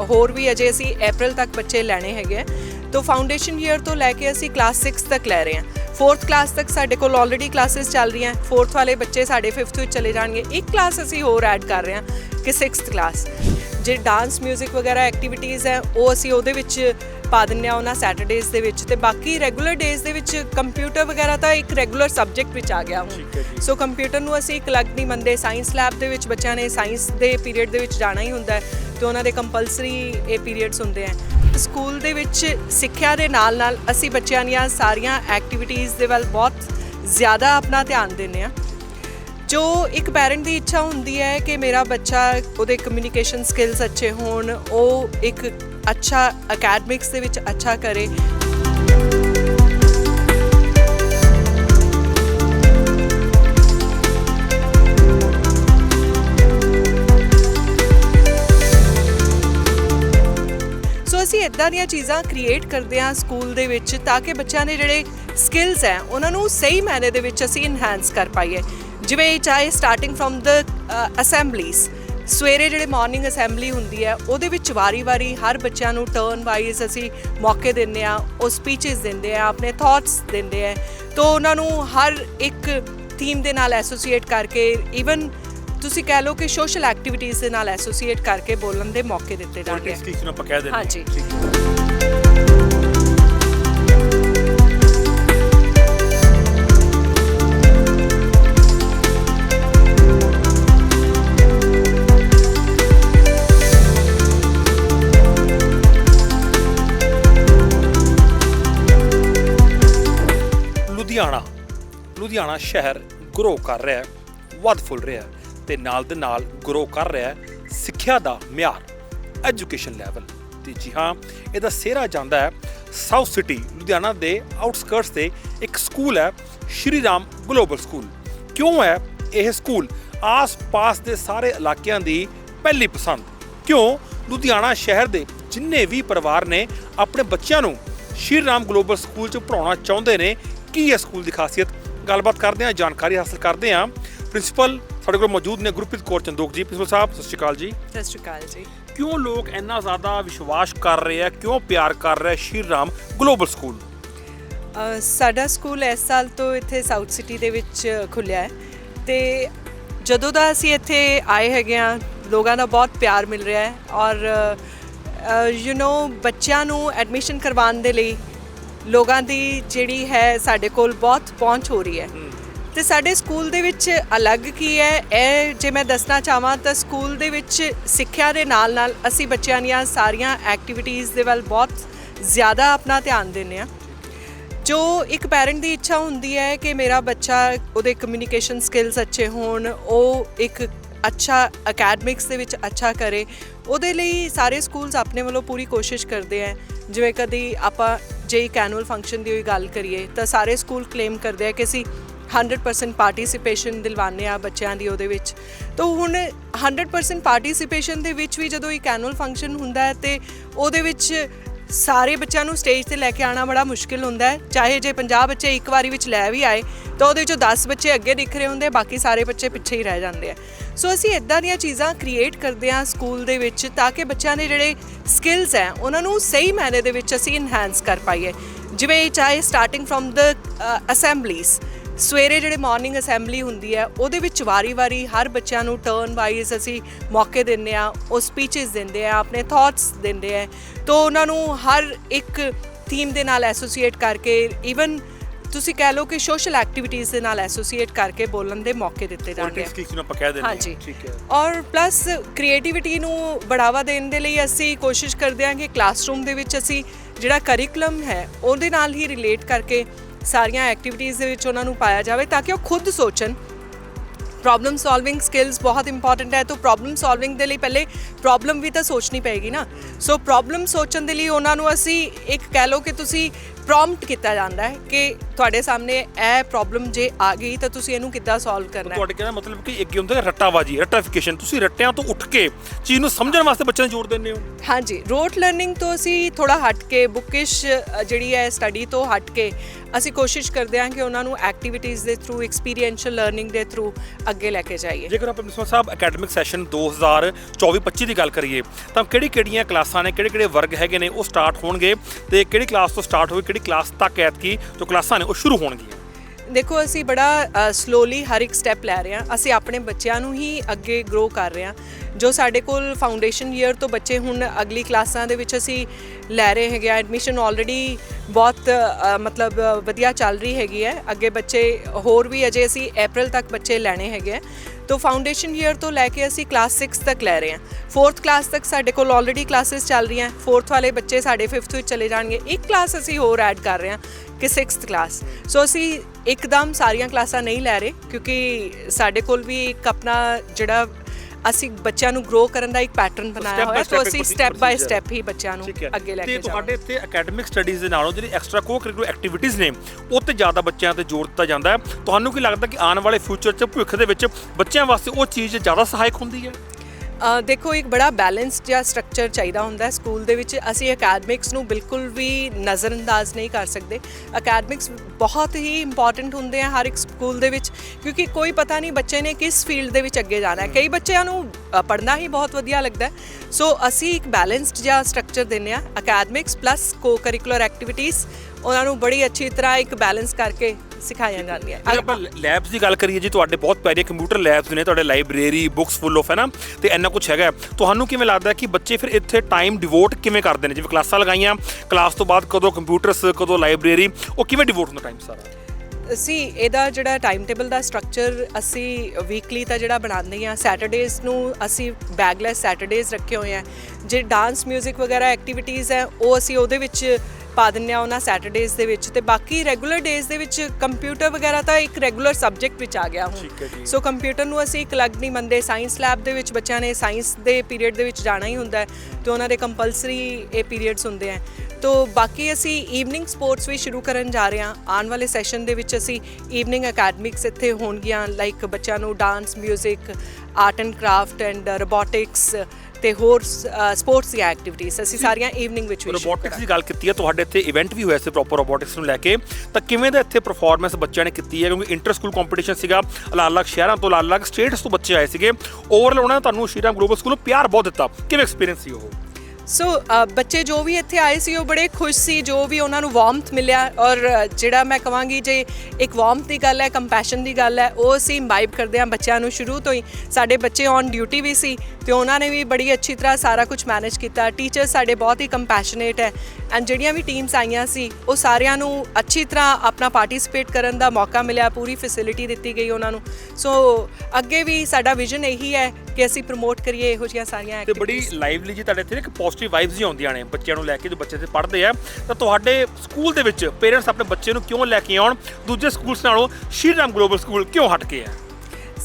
ਹੋਰ ਵੀ ਅਜੇ ਅਸੀਂ April ਤੱਕ ਬੱਚੇ ਲੈਣੇ ਹੈਗੇ ਆ। ਤੋਂ ਫਾਊਂਡੇਸ਼ਨ ਈਅਰ ਤੋਂ ਲੈ ਕੇ ਅਸੀਂ ਕਲਾਸ 6 ਤੱਕ ਲੈ ਰਹੇ ਹਾਂ। 4th ਕਲਾਸ ਤੱਕ ਸਾਡੇ ਕੋਲ ਆਲਰੇਡੀ ਕਲਾਸਿਸ ਚੱਲ ਰਹੀਆਂ। 4th ਵਾਲੇ ਬੱਚੇ ਸਾਡੇ 5th ਵਿੱਚ ਚਲੇ ਜਾਣਗੇ। ਇੱਕ ਕਲਾਸ ਅਸੀਂ ਹੋਰ ਐਡ ਕਰ ਰਹੇ ਹਾਂ ਕਿ 6th ਕਲਾਸ ਜੇ ਡਾਂਸ 뮤직 ਵਗੈਰਾ ਐਕਟੀਵਿਟੀਜ਼ ਹੈ, ਉਹ ਅਸੀਂ ਉਹਦੇ ਵਿੱਚ ਪਾ ਦਿੰਦੇ ਆ ਉਹਨਾਂ ਸੈਟਰਡੇਜ਼ ਦੇ ਵਿੱਚ ਤੇ ਬਾਕੀ ਰੈਗੂਲਰ ਡੇਜ਼ ਦੇ ਵਿੱਚ ਕੰਪਿਊਟਰ ਵਗੈਰਾ ਤਾਂ ਇੱਕ ਰੈਗੂਲਰ ਸਬਜੈਕਟ ਵਿੱਚ ਆ ਗਿਆ ਹੁਣ। ਸੋ ਕੰਪਿਊਟਰ ਨੂੰ ਅਸੀਂ ਇੱਕ ਅਲੱਗ ਨਹੀਂ ਮੰਨਦੇ ਸਾਇੰਸ ਲੈਬ ਦੇ ਵਿੱਚ ਬੱਚਿਆਂ ਨੇ ਸਾਇੰਸ ਦੇ ਪੀਰੀਅਡ ਦੇ ਵਿੱਚ ਜਾਣਾ ਹੀ ਹੁੰਦਾ ਹੈ ਤੇ ਉਹਨਾਂ ਦੇ ਕੰਪਲਸਰੀ ਇਹ ਪੀਰੀਅਡਸ ਹੁੰਦੇ ਆ। ਸਕੂਲ ਦੇ ਵਿੱਚ ਸਿੱਖਿਆ ਦੇ ਨਾਲ ਨਾਲ ਅਸੀਂ ਬੱਚਿਆਂ ਦੀਆਂ ਸਾਰੀਆਂ ਐਕਟੀਵਿਟੀਜ਼ ਦੇ ਵੱਲ ਬਹੁਤ ਜ਼ਿਆਦਾ ਆਪਣਾ ਧਿਆਨ ਦਿੰਦੇ ਆ ਜੋ ਇੱਕ ਪੈਰੈਂਟ ਦੀ ਇੱਛਾ ਹੁੰਦੀ ਹੈ ਕਿ ਮੇਰਾ ਬੱਚਾ ਉਹਦੇ ਕਮਿਊਨੀਕੇਸ਼ਨ ਸਕਿੱਲਸ ਅੱਛੇ ਹੋਣ ਉਹ ਇੱਕ ਅੱਛਾ ਅਕੈਡਮਿਕਸ ਦੇ ਵਿੱਚ ਅੱਛਾ ਕਰੇ। ਸੋ ਅਸੀਂ ਇਦਾਂ ਦੀਆਂ ਚੀਜ਼ਾਂ ਕ੍ਰੀਏਟ ਕਰਦੇ ਹਾਂ ਸਕੂਲ ਦੇ ਵਿੱਚ ਤਾਂ ਕਿ ਬੱਚਿਆਂ ਦੇ ਜਿਹੜੇ ਸਕਿੱਲਸ ਹੈ, ਉਹਨਾਂ ਨੂੰ ਸਹੀ ਮਾਇਨੇ ਦੇ ਵਿੱਚ ਅਸੀਂ ਇਨਹੈਂਸ ਕਰ ਪਾਈਏ। ਜਿਵੇਂ ਚਾਹੇ ਸਟਾਰਟਿੰਗ ਫਰਮ ਦ ਅਸੈਂਬਲੀਜ਼ ਸਵੇਰੇ ਜਿਹੜੇ ਮਾਰਨਿੰਗ ਅਸੈਂਬਲੀ ਹੁੰਦੀ ਹੈ ਉਹਦੇ ਵਿੱਚ ਵਾਰੀ-ਵਾਰੀ ਹਰ ਬੱਚਿਆਂ ਨੂੰ ਟਰਨ ਵਾਈਜ਼ ਅਸੀਂ ਮੌਕੇ ਦਿੰਦੇ ਆ ਉਹ ਸਪੀਚਸ ਦਿੰਦੇ ਆ ਆਪਣੇ ਥਾਟਸ ਦਿੰਦੇ ਆ ਤੋਂ ਉਹਨਾਂ ਨੂੰ ਹਰ ਇੱਕ ਥੀਮ ਦੇ ਨਾਲ ਐਸੋਸੀਏਟ ਕਰਕੇ ਇਵਨ ਤੁਸੀਂ ਕਹਿ ਲਓ ਕਿ ਸੋਸ਼ਲ ਐਕਟੀਵਿਟੀਜ਼ ਦੇ ਨਾਲ ਐਸੋਸੀਏਟ ਕਰਕੇ ਬੋਲਣ ਦੇ ਮੌਕੇ ਦਿੱਤੇ ਜਾਂਦੇ ਆ ਪੋਲਿਟਿਕਸ ਟੀਚਰ ਨੂੰ ਆਪਾਂ ਕਹਿ ਦਿੰਦੇ ਹਾਂ। ਹਾਂਜੀ। ਲੁਧਿਆਣਾ ਸ਼ਹਿਰ ਗਰੋ ਕਰ ਰਿਹਾ ਹੈ, ਵੱਧ ਫੁੱਲ ਰਿਹਾ ਹੈ ਤੇ ਨਾਲ ਦੇ ਨਾਲ ਗਰੋ ਕਰ ਰਿਹਾ ਹੈ ਸਿੱਖਿਆ ਦਾ ਮਿਆਰ ਐਜੂਕੇਸ਼ਨ ਲੈਵਲ ਤੇ ਜੀ ਹਾਂ, ਇਹਦਾ ਸਿਹਰਾ ਜਾਂਦਾ ਹੈ ਸਾਊਥ ਸਿਟੀ ਲੁਧਿਆਣਾ ਦੇ ਆਊਟਸਕਰਟਸ ਤੇ ਇੱਕ ਸਕੂਲ ਹੈ, ਸ਼੍ਰੀ ਰਾਮ ਗਲੋਬਲ ਸਕੂਲ ਕਿਉਂ ਹੈ ਇਹ ਸਕੂਲ ਆਸ-ਪਾਸ ਦੇ ਸਾਰੇ ਇਲਾਕਿਆਂ ਦੀ ਪਹਿਲੀ ਪਸੰਦ। ਕਿਉਂ? ਲੁਧਿਆਣਾ ਸ਼ਹਿਰ ਦੇ ਜਿੰਨੇ ਵੀ ਪਰਿਵਾਰ ਨੇ, ਆਪਣੇ ਬੱਚਿਆਂ ਨੂੰ ਸ਼੍ਰੀ ਰਾਮ ਗਲੋਬਲ ਸਕੂਲ 'ਚ ਪੜਾਉਣਾ ਚਾਹੁੰਦੇ ਨੇ, ਕੀ ਇਹ ਸਕੂਲ ਦੀ ਖਾਸੀਅਤ? ਗੱਲਬਾਤ ਕਰਦੇ ਹਾਂ ਜਾਣਕਾਰੀ ਹਾਸਲ ਕਰਦੇ ਹਾਂ। ਪ੍ਰਿੰਸੀਪਲ ਸਾਡੇ ਕੋਲ ਮੌਜੂਦ ਨੇ ਗੁਰਪ੍ਰੀਤ ਕੌਰ ਚੰਦੋਕ ਜੀ। ਪ੍ਰਿੰਸੀਪਲ ਸਾਹਿਬ ਸਤਿ ਸ਼੍ਰੀ ਅਕਾਲ ਜੀ। ਸਤਿ ਸ਼੍ਰੀ ਅਕਾਲ ਜੀ। ਕਿਉਂ ਲੋਕ ਇੰਨਾ ਜ਼ਿਆਦਾ ਵਿਸ਼ਵਾਸ ਕਰ ਰਹੇ ਆ ਕਿਉਂ ਪਿਆਰ ਕਰ ਰਹੇ ਸ਼੍ਰੀ ਰਾਮ ਗਲੋਬਲ ਸਕੂਲ? ਅ, ਸਾਡਾ ਸਕੂਲ ਇਸ ਸਾਲ ਤੋਂ ਇੱਥੇ ਸਾਊਥ ਸਿਟੀ ਦੇ ਵਿੱਚ ਖੁੱਲਿਆ ਹੈ ਤੇ ਜਦੋਂ ਦਾ ਅਸੀਂ ਇੱਥੇ ਆਏ ਹੈਗੇ ਆ ਲੋਕਾਂ ਦਾ ਬਹੁਤ ਪਿਆਰ ਮਿਲ ਰਿਹਾ ਹੈ ਔਰ ਯੂ نو ਬੱਚਿਆਂ ਨੂੰ ਐਡਮਿਸ਼ਨ ਕਰਵਾਉਣ ਦੇ ਲਈ ਲੋਕਾਂ ਦੀ ਜਿਹੜੀ ਹੈ ਸਾਡੇ ਕੋਲ ਬਹੁਤ ਪਹੁੰਚ ਹੋ ਰਹੀ ਹੈ। ਤੇ ਸਾਡੇ ਸਕੂਲ ਦੇ ਵਿੱਚ ਅਲੱਗ ਕੀ ਹੈ? ਇਹ ਜੇ ਮੈਂ ਦੱਸਣਾ ਚਾਹਾਂ ਤਾਂ ਸਕੂਲ ਦੇ ਵਿੱਚ ਸਿੱਖਿਆ ਦੇ ਨਾਲ ਨਾਲ ਅਸੀਂ ਬੱਚਿਆਂ ਦੀਆਂ ਸਾਰੀਆਂ ਐਕਟੀਵਿਟੀਜ਼ ਦੇ ਵੱਲ ਬਹੁਤ ਜ਼ਿਆਦਾ ਆਪਣਾ ਧਿਆਨ ਦਿੰਦੇ ਆ ਜੋ ਇੱਕ ਪੈਰੈਂਟ ਦੀ ਇੱਛਾ ਹੁੰਦੀ ਹੈ ਕਿ ਮੇਰਾ ਬੱਚਾ ਉਹਦੇ ਕਮਿਊਨੀਕੇਸ਼ਨ ਸਕਿੱਲਸ ਅੱਛੇ ਹੋਣ ਉਹ ਇੱਕ ਅੱਛਾ ਅਕੈਡਮਿਕਸ ਦੇ ਵਿੱਚ ਅੱਛਾ ਕਰੇ ਉਹਦੇ ਲਈ ਸਾਰੇ ਸਕੂਲਸ ਆਪਣੇ ਵੱਲੋਂ ਪੂਰੀ ਕੋਸ਼ਿਸ਼ ਕਰਦੇ ਆ ਜਿਵੇਂ ਕਦੀ ਆਪਾਂ ਜੇ ਇੱਕ ਐਨੂਅਲ ਫੰਕਸ਼ਨ ਦੀ ਹੋਈ ਗੱਲ ਕਰੀਏ, ਤਾਂ ਸਾਰੇ ਸਕੂਲ ਕਲੇਮ ਕਰਦੇ ਆ ਕਿ ਅਸੀਂ 100% ਪਾਰਟਿਸਿਪੇਸ਼ਨ ਦਿਲਵਾਉਂਦੇ ਆ ਬੱਚਿਆਂ ਦੀ ਉਹਦੇ ਵਿੱਚ। ਤਾਂ ਹੁਣ 100% ਪਾਰਟਿਸਿਪੇਸ਼ਨ ਦੇ ਵਿੱਚ ਵੀ ਜਦੋਂ ਇੱਕ ਐਨੂਅਲ ਫੰਕਸ਼ਨ ਹੁੰਦਾ ਹੈ ਤੇ ਉਹਦੇ ਵਿੱਚ ਸਾਰੇ ਬੱਚਿਆਂ ਨੂੰ ਸਟੇਜ ਤੇ ਲੈ ਕੇ ਆਉਣਾ ਬੜਾ ਮੁਸ਼ਕਿਲ ਹੁੰਦਾ ਹੈ। ਚਾਹੇ ਜੇ 50 ਬੱਚੇ ਇੱਕ ਵਾਰੀ ਵਿੱਚ ਲੈ ਵੀ ਆਏ, ਤਾਂ ਉਹਦੇ ਵਿੱਚੋਂ 10 ਬੱਚੇ ਅੱਗੇ ਦਿਖ ਰਹੇ ਹੁੰਦੇ, ਬਾਕੀ ਸਾਰੇ ਬੱਚੇ ਪਿੱਛੇ ਹੀ ਰਹਿ ਜਾਂਦੇ ਆ। ਸੋ ਅਸੀਂ ਇਦਾਂ ਦੀਆਂ ਚੀਜ਼ਾਂ ਕ੍ਰੀਏਟ ਕਰਦੇ ਹਾਂ ਸਕੂਲ ਦੇ ਵਿੱਚ, ਤਾਂ ਕਿ ਬੱਚਿਆਂ ਦੇ ਜਿਹੜੇ ਸਕਿੱਲਸ ਹੈ, ਉਹਨਾਂ ਨੂੰ ਸਹੀ ਮਾਇਨੇ ਦੇ ਵਿੱਚ ਅਸੀਂ ਇਨਹੈਂਸ ਕਰ ਪਾਈਏ। ਜਿਵੇਂ ਚਾਹੇ ਸਟਾਰਟਿੰਗ ਫਰਮ ਦ ਅਸੈਂਬਲੀਜ਼ ਸਵੇਰੇ ਜਿਹੜੇ ਮਾਰਨਿੰਗ ਅਸੈਂਬਲੀ ਹੁੰਦੀ ਹੈ ਉਹਦੇ ਵਿੱਚ ਵਾਰੀ-ਵਾਰੀ ਹਰ ਬੱਚਿਆਂ ਨੂੰ ਟਰਨ ਵਾਈਜ਼ ਅਸੀਂ ਮੌਕੇ ਦਿੰਦੇ ਆ ਉਹ ਸਪੀਚਸ ਦਿੰਦੇ ਆ ਆਪਣੇ ਥਾਟਸ ਦਿੰਦੇ ਆ। ਤੋਂ ਉਹਨਾਂ ਨੂੰ ਹਰ ਇੱਕ ਥੀਮ ਦੇ ਨਾਲ ਐਸੋਸੀਏਟ ਕਰਕੇ ਇਵਨ ਤੁਸੀਂ ਕਹਿ ਲਓ ਕਿ ਸੋਸ਼ਲ ਐਕਟੀਵਿਟੀਜ਼ ਦੇ ਨਾਲ ਐਸੋਸੀਏਟ ਕਰਕੇ ਬੋਲਣ ਦੇ ਮੌਕੇ ਦਿੱਤੇ ਜਾਂਦੇ ਆ। ਪੋਲਿਟਿਕਸ ਨੂੰ ਆਪਾਂ ਕਹਿ ਦਿੰਦੇ। ਹਾਂਜੀ। ਠੀਕ ਹੈ। ਔਰ ਪਲੱਸ ਕ੍ਰੀਏਟੀਵਿਟੀ ਨੂੰ ਬੜਾਵਾ ਦੇਣ ਦੇ ਲਈ ਅਸੀਂ ਕੋਸ਼ਿਸ਼ ਕਰਦੇ ਹਾਂ ਕਿ ਕਲਾਸਰੂਮ ਦੇ ਵਿੱਚ ਅਸੀਂ ਜਿਹੜਾ ਕਰਿਕੂਲਮ ਹੈ ਉਹਦੇ ਨਾਲ ਹੀ ਰਿਲੇਟ ਕਰਕੇ ਸਾਰੀਆਂ ਐਕਟੀਵਿਟੀਜ਼ ਦੇ ਵਿੱਚ ਉਹਨਾਂ ਨੂੰ ਪਾਇਆ ਜਾਵੇ ਤਾਂ ਕਿ ਉਹ ਖੁਦ ਸੋਚਣ। ਪ੍ਰੋਬਲਮ ਸੋਲਵਿੰਗ ਸਕਿੱਲਸ ਬਹੁਤ ਇੰਪੋਰਟੈਂਟ ਹੈ, ਤਾਂ ਪ੍ਰੋਬਲਮ ਸੋਲਵਿੰਗ ਦੇ ਲਈ ਪਹਿਲੇ ਪ੍ਰੋਬਲਮ ਵੀ ਤਾਂ ਸੋਚਣੀ ਪਏਗੀ ਨਾ। ਸੋ ਪ੍ਰੋਬਲਮ ਸੋਚਣ ਦੇ ਲਈ ਉਹਨਾਂ ਨੂੰ ਅਸੀਂ ਇੱਕ ਕਹਿ ਲਓ ਕਿ ਤੁਸੀਂ ਪ੍ਰੋਮਪਟ ਕੀਤਾ ਜਾਂਦਾ ਹੈ ਕਿ ਤੁਹਾਡੇ ਸਾਹਮਣੇ ਇਹ ਪ੍ਰੋਬਲਮ ਜੇ ਆ ਗਈ ਤਾਂ ਤੁਸੀਂ ਇਹਨੂੰ ਕਿੱਦਾਂ ਸੋਲਵ ਕਰਨਾ ਹੈ? ਤੁਹਾਡੇ ਕਹਿੰਦਾ ਮਤਲਬ ਕਿ ਅੱਗੇ ਹੁੰਦਾ ਹੈ ਰੱਟਾਵਾਜੀ ਰੱਟਾਫਿਕੇਸ਼ਨ। ਤੁਸੀਂ ਰੱਟਿਆਂ ਤੋਂ ਉੱਠ ਕੇ ਚੀਜ਼ ਨੂੰ ਸਮਝਣ ਵਾਸਤੇ ਬੱਚਿਆਂ ਨੂੰ ਜ਼ੋਰ ਦਿੰਦੇ ਹੋ। ਹਾਂਜੀ ਰੋਟ ਲਰਨਿੰਗ ਤੋਂ ਅਸੀਂ ਥੋੜਾ ਹਟ ਕੇ ਬੁਕਿਸ਼ ਜਿਹੜੀ ਹੈ ਸਟੱਡੀ ਤੋਂ ਹਟ ਕੇ ਅਸੀਂ ਕੋਸ਼ਿਸ਼ ਕਰਦੇ ਹਾਂ ਕਿ ਉਹਨਾਂ ਨੂੰ ਐਕਟੀਵਿਟੀਜ਼ ਦੇ ਥਰੂ ਐਕਸਪੀਰੀਐਂਸ਼ੀਅਲ ਲਰਨਿੰਗ ਦੇ ਥਰੂ ਅੱਗੇ ਲੈ ਕੇ ਜਾਈਏ। ਜੇਕਰ ਆਪਾਂ ਪ੍ਰਿੰਸੀਪਲ ਸਾਹਿਬ ਅਕੈਡਮਿਕ ਸੈਸ਼ਨ 2024-25 ਦੀ ਗੱਲ ਕਰੀਏ ਤਾਂ ਕਿਹੜੀ ਕਿਹੜੀਆਂ ਕਲਾਸਾਂ ਨੇ ਕਿਹੜੇ ਕਿਹੜੇ ਵਰਗ ਹੈਗੇ ਨੇ ਉਹ ਸਟਾਰਟ ਹੋਣਗੇ ਤੇ ਕਿਹੜੀ ਕਲਾਸ ਤੋਂ ਸਟਾਰਟ ਹੋਵੇ ਕਿਹੜੀ ਕਲਾਸ ਤੱਕ ਐਤਕੀ ਜੋ ਕਲਾਸਾਂ ਨੇ ਉਹ ਸ਼ੁਰੂ ਹੋਣਗੀਆਂ। ਦੇਖੋ, ਅਸੀਂ ਬੜਾ ਸਲੋਲੀ ਹਰ ਇੱਕ ਸਟੈਪ ਲੈ ਰਹੇ ਹਾਂ। ਅਸੀਂ ਆਪਣੇ ਬੱਚਿਆਂ ਨੂੰ ਹੀ ਅੱਗੇ ਗਰੋ ਕਰ ਰਹੇ ਹਾਂ। ਜੋ ਸਾਡੇ ਕੋਲ ਫਾਊਂਡੇਸ਼ਨ ਈਅਰ ਤੋਂ ਬੱਚੇ ਹੁਣ ਅਗਲੀ ਕਲਾਸਾਂ ਦੇ ਵਿੱਚ ਅਸੀਂ ਲੈ ਰਹੇ ਹੈਗੇ ਆ ਐਡਮਿਸ਼ਨ ਆਲਰੇਡੀ ਬਹੁਤ ਮਤਲਬ ਵਧੀਆ ਚੱਲ ਰਹੀ ਹੈਗੀ ਹੈ। ਅੱਗੇ ਬੱਚੇ ਹੋਰ ਵੀ ਅਜੇ ਅਸੀਂ April ਤੱਕ ਬੱਚੇ ਲੈਣੇ ਹੈਗੇ ਆ ਤੋਂ ਫਾਊਂਡੇਸ਼ਨ ਈਅਰ ਤੋਂ ਲੈ ਕੇ ਅਸੀਂ ਕਲਾਸ 6 ਤੱਕ ਲੈ ਰਹੇ ਹਾਂ। 4th ਕਲਾਸ ਤੱਕ ਸਾਡੇ ਕੋਲ ਆਲਰੇਡੀ ਕਲਾਸਿਸ ਚੱਲ ਰਹੀਆਂ 4th ਵਾਲੇ ਬੱਚੇ ਸਾਡੇ 5th ਵਿੱਚ ਚਲੇ ਜਾਣਗੇ। ਇੱਕ ਕਲਾਸ ਅਸੀਂ ਹੋਰ ਐਡ ਕਰ ਰਹੇ ਹਾਂ ਕਿ 6th ਕਲਾਸ ਸੋ ਅਸੀਂ ਇੱਕਦਮ ਸਾਰੀਆਂ ਕਲਾਸਾਂ ਨਹੀਂ ਲੈ ਰਹੇ ਕਿਉਂਕਿ ਸਾਡੇ ਕੋਲ ਵੀ ਇੱਕ ਆਪਣਾ ਜਿਹੜਾ ਅਸੀਂ ਬੱਚਿਆਂ ਨੂੰ ਗਰੋ ਕਰਨ ਦਾ ਇੱਕ ਪੈਟਰਨ ਬਣਾਇਆ Step by ਹੋਇਆ step ਸੋ ਇੱਕ ਅਸੀਂ procedure ਸਟੈਪ ਬਾਈ। ਸਟੈਪ ਹੀ। ਬੱਚਿਆਂ ਨੂੰ ਠੀਕ ਹੈ। ਅੱਗੇ ਲੈ ਤੇ ਕੇ ਤੁਹਾਡੇ ਜਾਵਾਂਗੇ ਇੱਥੇ ਅਕੈਡਮਿਕ ਸਟੱਡੀਜ਼ ਦੇ ਨਾਲੋਂ ਜਿਹੜੀ ਐਕਸਟਰਾ ਕੋ ਕਰਿਕੂਲਰ ਐਕਟੀਵਿਟੀਜ਼ ਨੇ ਉਹ ਤੇ ਜ਼ਿਆਦਾ ਬੱਚਿਆਂ ਤੇ ਜ਼ੋਰ ਦਿੱਤਾ ਜਾਂਦਾ ਹੈ। ਤੁਹਾਨੂੰ ਕੀ ਲੱਗਦਾ ਕਿ ਆਉਣ ਵਾਲੇ ਫਿਊਚਰ 'ਚ ਭਵਿੱਖ ਦੇ ਵਿੱਚ ਬੱਚਿਆਂ ਵਾਸਤੇ ਉਹ ਚੀਜ਼ ਜ਼ਿਆਦਾ ਸਹਾਇਕ ਹੁੰਦੀ ਹੈ? ਦੇਖੋ ਇੱਕ ਬੜਾ ਬੈਲੈਂਸਡ ਜਿਹਾ ਸਟਰਕਚਰ ਚਾਹੀਦਾ ਹੁੰਦਾ ਸਕੂਲ ਦੇ ਵਿੱਚ। ਅਸੀਂ ਅਕੈਡਮਿਕਸ ਨੂੰ ਬਿਲਕੁਲ ਵੀ ਨਜ਼ਰਅੰਦਾਜ਼ ਨਹੀਂ ਕਰ ਸਕਦੇ। ਅਕੈਡਮਿਕਸ ਬਹੁਤ ਹੀ ਇੰਪੋਰਟੈਂਟ ਹੁੰਦੇ ਆ ਹਰ ਇੱਕ ਸਕੂਲ ਦੇ ਵਿੱਚ ਕਿਉਂਕਿ ਕੋਈ ਪਤਾ ਨਹੀਂ ਬੱਚੇ ਨੇ ਕਿਸ ਫੀਲਡ ਦੇ ਵਿੱਚ ਅੱਗੇ ਜਾਣਾ ਹੈ। ਕਈ ਬੱਚਿਆਂ ਨੂੰ ਪੜ੍ਹਨਾ ਹੀ ਬਹੁਤ ਵਧੀਆ ਲੱਗਦਾ ਸੋ ਅਸੀਂ ਇੱਕ ਬੈਲੈਂਸਡ ਜਿਹਾ ਸਟਰਕਚਰ ਦਿੰਦੇ ਆ academics plus co curricular activities ਉਹਨਾਂ ਨੂੰ ਬੜੀ ਅੱਛੀ ਤਰ੍ਹਾਂ ਇੱਕ ਬੈਲੈਂਸ ਕਰਕੇ ਸਿਖਾਈਆਂ ਜਾਂਦੀਆਂ। ਜੇ ਆਪਾਂ ਲੈਬਸ ਦੀ ਗੱਲ ਕਰੀਏ ਜੀ ਤੁਹਾਡੇ ਬਹੁਤ ਪਿਆਰੇ ਕੰਪਿਊਟਰ ਲੈਬਸ ਨੇ ਤੁਹਾਡੇ ਲਾਇਬ੍ਰੇਰੀ ਬੁੱਕਸ ਫੁੱਲ ਆਫ ਹੈ ਨਾ ਤੇ ਇੰਨਾ ਕੁਝ ਹੈਗਾ। ਤੁਹਾਨੂੰ ਕਿਵੇਂ ਲੱਗਦਾ ਕਿ ਬੱਚੇ ਫਿਰ ਇੱਥੇ ਟਾਈਮ ਡਿਵੋਟ ਕਿਵੇਂ ਕਰਦੇ ਨੇ? ਜਿਵੇਂ ਕਲਾਸਾਂ ਲਗਾਈਆਂ ਕਲਾਸ ਤੋਂ ਬਾਅਦ ਕਦੋਂ ਕੰਪਿਊਟਰਸ ਕਦੋਂ ਲਾਇਬ੍ਰੇਰੀ ਉਹ ਕਿਵੇਂ ਡਿਵੋਟ ਹੁੰਦਾ ਟਾਈਮ ਸਾਰਾ? ਅਸੀਂ ਇਹਦਾ ਜਿਹੜਾ ਟਾਈਮ ਟੇਬਲ ਦਾ ਸਟਰਕਚਰ ਅਸੀਂ ਵੀਕਲੀ ਤਾਂ ਜਿਹੜਾ ਬਣਾਉਂਦੇ ਹਾਂ ਸੈਟਰਡੇਜ਼ ਨੂੰ ਅਸੀਂ ਬੈਗਲੈਸ ਸੈਟਰਡੇਜ਼ ਰੱਖੇ ਹੋਏ ਆ ਜੇ ਡਾਂਸ 뮤직 ਵਗੈਰਾ ਐਕਟੀਵਿਟੀਜ਼ ਹੈ ਉਹ ਅਸੀਂ ਉਹਦੇ ਵਿੱਚ ਪਾ ਦਿੰਦੇ ਆ ਉਹਨਾਂ ਸੈਟਰਡੇਜ਼ ਦੇ ਵਿੱਚ ਤੇ ਬਾਕੀ ਰੈਗੂਲਰ ਡੇਜ਼ ਦੇ ਵਿੱਚ ਕੰਪਿਊਟਰ ਵਗੈਰਾ ਤਾਂ ਇੱਕ ਰੈਗੂਲਰ ਸਬਜੈਕਟ ਵਿੱਚ ਆ ਗਿਆ। ਹੁਣ। ਸੋ ਕੰਪਿਊਟਰ ਨੂੰ ਅਸੀਂ ਇੱਕ ਅਲੱਗ ਨਹੀਂ ਮੰਨਦੇ। ਸਾਇੰਸ ਲੈਬ ਦੇ ਵਿੱਚ ਬੱਚਿਆਂ ਨੇ ਸਾਇੰਸ ਦੇ ਪੀਰੀਅਡ ਦੇ ਵਿੱਚ ਜਾਣਾ ਹੀ ਹੁੰਦਾ ਹੈ ਤੇ ਉਹਨਾਂ ਦੇ ਕੰਪਲਸਰੀ ਇਹ ਪੀਰੀਅਡਸ ਹੁੰਦੇ ਆ ਤੋ ਬਾਕੀ ਅਸੀਂ ਈਵਨਿੰਗ ਸਪੋਰਟਸ ਵੀ ਸ਼ੁਰੂ ਕਰਨ ਜਾ ਰਹੇ ਹਾਂ। ਆਉਣ ਵਾਲੇ ਸੈਸ਼ਨ ਦੇ ਵਿੱਚ ਅਸੀਂ ਈਵਨਿੰਗ ਅਕੈਡਮਿਕਸ ਇੱਥੇ ਹੋਣਗੀਆਂ ਲਾਈਕ ਬੱਚਿਆਂ ਨੂੰ dance 뮤직 art and craft and robotics ਤੇ ਹੋਰ ਸਪੋਰਟਸ ਦੀਆਂ ਐਕਟੀਵਿਟੀਜ਼ ਅਸੀਂ ਸਾਰੀਆਂ ਈਵਨਿੰਗ ਵਿੱਚ ਵੀ ਰੋਬੋਟਿਕਸ ਦੀ ਗੱਲ ਕੀਤੀ ਹੈ ਤੁਹਾਡੇ ਇੱਥੇ ਇਵੈਂਟ ਵੀ ਹੋਇਆ ਸੀ ਪ੍ਰੋਪਰ ਰੋਬੋਟਿਕਸ ਨੂੰ ਲੈ ਕੇ। ਤਾਂ ਕਿਵੇਂ ਦਾ ਇੱਥੇ ਪਰਫਾਰਮੈਂਸ ਬੱਚਿਆਂ ਨੇ ਕੀਤੀ ਹੈ? ਕਿਉਂਕਿ ਇੰਟਰ ਸਕੂਲ ਕੰਪੀਟੀਸ਼ਨ ਸੀਗਾ ਅਲੱਗ-ਅਲੱਗ ਸ਼ਹਿਰਾਂ ਤੋਂ ਅਲੱਗ-ਅਲੱਗ ਸਟੇਟਸ ਤੋਂ ਬੱਚੇ ਆਏ ਸੀਗੇ। ਓਵਰਆਲ ਉਹਨਾਂ ਨੇ ਤੁਹਾਨੂੰ ਸ਼੍ਰੀਰਾਮ ਗਲੋਬਲ ਸਕੂਲ ਨੂੰ ਪਿਆਰ ਬਹੁਤ ਦਿੱਤਾ। ਕਿਵੇਂ ਐਕਸਪੀਰੀਅੰਸ ਸੀ ਉਹ? ਸੋ ਬੱਚੇ ਜੋ ਵੀ ਇੱਥੇ ਆਏ ਸੀ, ਉਹ ਬੜੇ ਖੁਸ਼ ਸੀ, ਜੋ ਵੀ ਉਹਨਾਂ ਨੂੰ ਵਾਰਮਥ ਮਿਲਿਆ ਔਰ ਜਿਹੜਾ ਮੈਂ ਕਹਾਂਗੀ ਜੇ ਇੱਕ ਵਾਰਮਥ ਦੀ ਗੱਲ ਹੈ ਕੰਪੈਸ਼ਨ ਦੀ ਗੱਲ ਹੈ, ਉਹ ਅਸੀਂ ਇੰਬਾਈਬ ਕਰਦੇ ਹਾਂ ਬੱਚਿਆਂ ਨੂੰ ਸ਼ੁਰੂ ਤੋਂ ਹੀ। ਸਾਡੇ ਬੱਚੇ ਔਨ ਡਿਊਟੀ ਵੀ ਸੀ ਤੇ ਉਹਨਾਂ ਨੇ ਵੀ ਬੜੀ ਅੱਛੀ ਤਰ੍ਹਾਂ ਸਾਰਾ ਕੁਝ ਮੈਨੇਜ ਕੀਤਾ। ਟੀਚਰ ਸਾਡੇ ਬਹੁਤ ਹੀ ਕੰਪੈਸ਼ਨੇਟ ਹੈ। ਐਂਡ ਜਿਹੜੀਆਂ ਵੀ ਟੀਮਸ ਆਈਆਂ ਸੀ ਉਹ ਸਾਰਿਆਂ ਨੂੰ ਅੱਛੀ ਤਰ੍ਹਾਂ ਆਪਣਾ ਪਾਰਟਿਸਿਪੇਟ ਕਰਨ ਦਾ ਮੌਕਾ ਮਿਲਿਆ ਪੂਰੀ ਫੈਸਿਲਿਟੀ ਦਿੱਤੀ ਗਈ ਉਹਨਾਂ ਨੂੰ। ਸੋ ਅੱਗੇ ਵੀ ਸਾਡਾ ਵਿਜ਼ਨ ਇਹੀ ਹੈ ਕਿ ਅਸੀਂ ਪ੍ਰਮੋਟ ਕਰੀਏ ਇਹੋ ਜਿਹੀਆਂ ਸਾਰੀਆਂ ਤੇ ਬੜੀ। ਲਾਈਵਲੀ ਜੀ ਤੁਹਾਡੇ ਇੱਥੇ ਇੱਕ ਪੋਜ਼ਿਟਿਵ ਵਾਈਬਸ ਹੀ ਆਉਂਦੀਆਂ ਨੇ ਬੱਚਿਆਂ ਨੂੰ ਲੈ ਕੇ ਜੋ ਬੱਚੇ ਤੇ ਪੜ੍ਹਦੇ ਆ। ਤਾਂ ਤੁਹਾਡੇ ਸਕੂਲ ਦੇ ਵਿੱਚ ਪੇਰੈਂਟਸ ਆਪਣੇ ਬੱਚੇ ਨੂੰ ਕਿਉਂ ਲੈ ਕੇ ਆਉਣ? ਦੂਜੇ ਸਕੂਲਸ ਨਾਲੋਂ ਸ਼੍ਰੀਰਾਮ ਗਲੋਬਲ ਸਕੂਲ ਕਿਉਂ ਹਟ ਕੇ ਆ?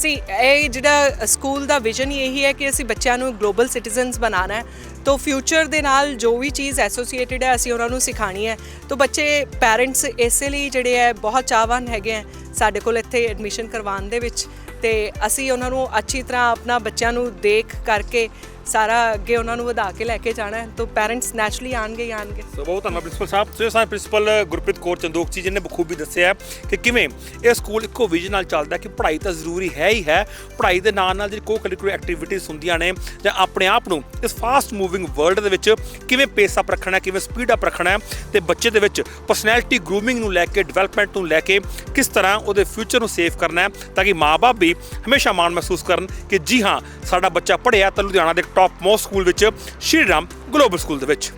ਸੀ ਇਹ ਜਿਹੜਾ ਸਕੂਲ ਦਾ ਵਿਜ਼ਨ ਹੀ ਇਹੀ ਹੈ ਕਿ ਅਸੀਂ ਬੱਚਿਆਂ ਨੂੰ ਗਲੋਬਲ ਸਿਟੀਜ਼ਨਸ ਬਣਾਉਣਾ ਹੈ। ਤੋਂ ਫਿਊਚਰ ਦੇ ਨਾਲ ਜੋ ਵੀ ਚੀਜ਼ ਐਸੋਸੀਏਟਿਡ ਹੈ, ਅਸੀਂ ਉਹਨਾਂ ਨੂੰ ਸਿਖਾਣੀ ਹੈ। ਤੋਂ ਬੱਚੇ ਪੈਰੈਂਟਸ ਇਸੇ ਲਈ ਜਿਹੜੇ ਹੈ, ਬਹੁਤ ਚਾਹਵਾਨ ਹੈਗੇ ਹੈ ਸਾਡੇ ਕੋਲ ਇੱਥੇ ਐਡਮਿਸ਼ਨ ਕਰਵਾਉਣ ਦੇ ਵਿੱਚ। ਤੇ ਅਸੀਂ ਉਹਨਾਂ ਨੂੰ ਅੱਛੀ ਤਰ੍ਹਾਂ ਆਪਣਾ ਬੱਚਿਆਂ ਨੂੰ ਦੇਖ ਕਰਕੇ ਸਾਰਾ ਅੱਗੇ ਉਹਨਾਂ ਨੂੰ ਵਧਾ ਕੇ ਲੈ ਕੇ ਜਾਣਾ ਹੈ, ਤੋਂ ਪੈਰੈਂਟਸ ਨੈਚੁਰਲੀ ਆਣਗੇ ਹੀ ਆਣਗੇ ਸੋ ਬਹੁਤ ਧੰਨਵਾਦ ਪ੍ਰਿੰਸੀਪਲ ਸਾਹਿਬ। ਸੋ ਸਾਹਿਬ ਪ੍ਰਿੰਸੀਪਲ, ਗੁਰਪ੍ਰੀਤ ਕੌਰ, ਚੰਦੋਕ ਜੀ ਜਿਹਨੇ ਬਖੂਬੀ ਦੱਸਿਆ ਹੈ ਕਿ ਕਿਵੇਂ ਇਹ ਸਕੂਲ ਇੱਕੋ ਵਿਜ਼ਨ ਨਾਲ ਚੱਲਦਾ ਕਿ ਪੜ੍ਹਾਈ ਤਾਂ ਜ਼ਰੂਰੀ ਹੈ ਹੀ ਹੈ। ਪੜ੍ਹਾਈ ਦੇ ਨਾਲ ਨਾਲ ਜਿਹੜੀ ਕੋ ਕਰਿਕੂਲਰ ਐਕਟੀਵਿਟੀਜ਼ ਹੁੰਦੀਆਂ ਨੇ ਜਾਂ ਆਪਣੇ ਆਪ ਨੂੰ ਇਸ ਫਾਸਟ ਮੂਵਿੰਗ ਵਰਲਡ ਦੇ ਵਿੱਚ ਕਿਵੇਂ ਪੇਸ ਅਪ ਰੱਖਣਾ ਹੈ, ਕਿਵੇਂ ਸਪੀਡ ਅਪ ਰੱਖਣਾ ਹੈ ਤੇ ਬੱਚੇ ਦੇ ਵਿੱਚ ਪਰਸਨੈਲਿਟੀ ਗਰੂਮਿੰਗ ਨੂੰ ਲੈ ਕੇ ਡਿਵੈਲਪਮੈਂਟ ਨੂੰ ਲੈ ਕੇ ਕਿਸ ਤਰ੍ਹਾਂ ਉਹਦੇ ਫਿਊਚਰ ਨੂੰ ਸੇਵ ਕਰਨਾ ਹੈ ਤਾਂ ਕਿ ਮਾਪੇ ਵੀ ਹਮੇਸ਼ਾ ਮਾਣ ਮਹਿਸੂਸ ਕਰਨ ਕਿ ਜੀ ਹਾਂ, ਸਾਡਾ ਬੱਚਾ ਪੜ੍ਹਿਆ ਤਾਂ ਲੁਧਿਆਣਾ ਦੇ ਟੌਪ ਮੋਸਟ ਸਕੂਲ ਵਿੱਚ ਸ਼੍ਰੀ ਰਾਮ ਗਲੋਬਲ ਸਕੂਲ ਦੇ ਵਿੱਚ।